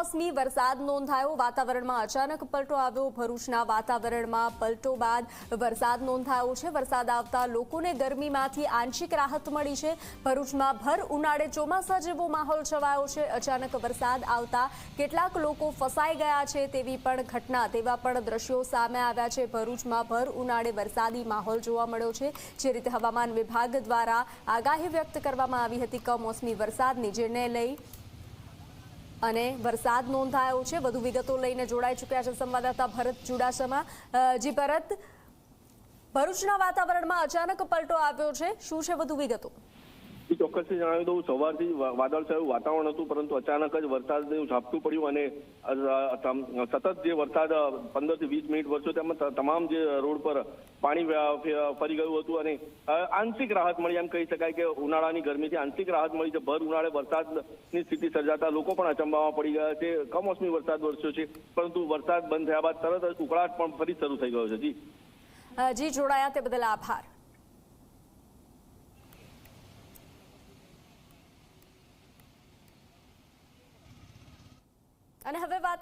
કમોસમી વરસાદ નોંધાયો. વાતાવરણમાં અચાનક પલટો આવ્યો. ભરૂચના વાતાવરણમાં પલટો બાદ વરસાદ નોંધાયો છે. વરસાદ આવતા લોકોને ગરમીમાંથી આંશિક રાહત મળી છે. ભરૂચમાં ભર ઉનાળે ચોમાસા જેવો માહોલ છવાયો છે. અચાનક વરસાદ આવતા કેટલાક લોકો ફસાઈ ગયા છે તેવી પણ ઘટના, તેવા પણ દ્રશ્યો સામે આવ્યા છે. ભરૂચમાં ભર ઉનાળે વરસાદી માહોલ જોવા મળ્યો છે. જે રીતે હવામાન વિભાગ દ્વારા આગાહી વ્યક્ત કરવામાં આવી હતી કમોસમી વરસાદની, જેને લઈ અને વરસાદ નોંધાયો છે. વધુ વિગતો લઈને જોડાઈ ચૂક્યા છે સંવાદદાતા ભરત ચુડાસમા. જી ભરત, ભરૂચના વાતાવરણમાં અચાનક પલટો આવ્યો છે. શું છે વધુ વિગતો? ચોક્કસથી જણાવી દઉં સવારથી વાદળછાયું વાતાવરણ હતું, પરંતુ અચાનક જ વરસાદનું ઝાપટું પડ્યું અને સતત જે વરસાદ પંદરથી વીસ મિનિટ વરસ્યો તેમાં તમામ જે રોડ પર પાણી ફરી ગયું હતું અને આંશિક રાહત મળી એમ કહી શકાય કે ઉનાળાની ગરમીથી આંશિક રાહત મળી છે. ભર ઉનાળે વરસાદની સ્થિતિ સર્જાતા લોકો પણ અચંબામાં પડી ગયા છે. કમોસમી વરસાદ વરસ્યો છે, પરંતુ વરસાદ બંધ થયા બાદ તરત જ ઉકળાટ પણ ફરી શરૂ થઈ ગયો છે. જી. જી, જોડાયા તે બદલ આભાર. અને હવે વાત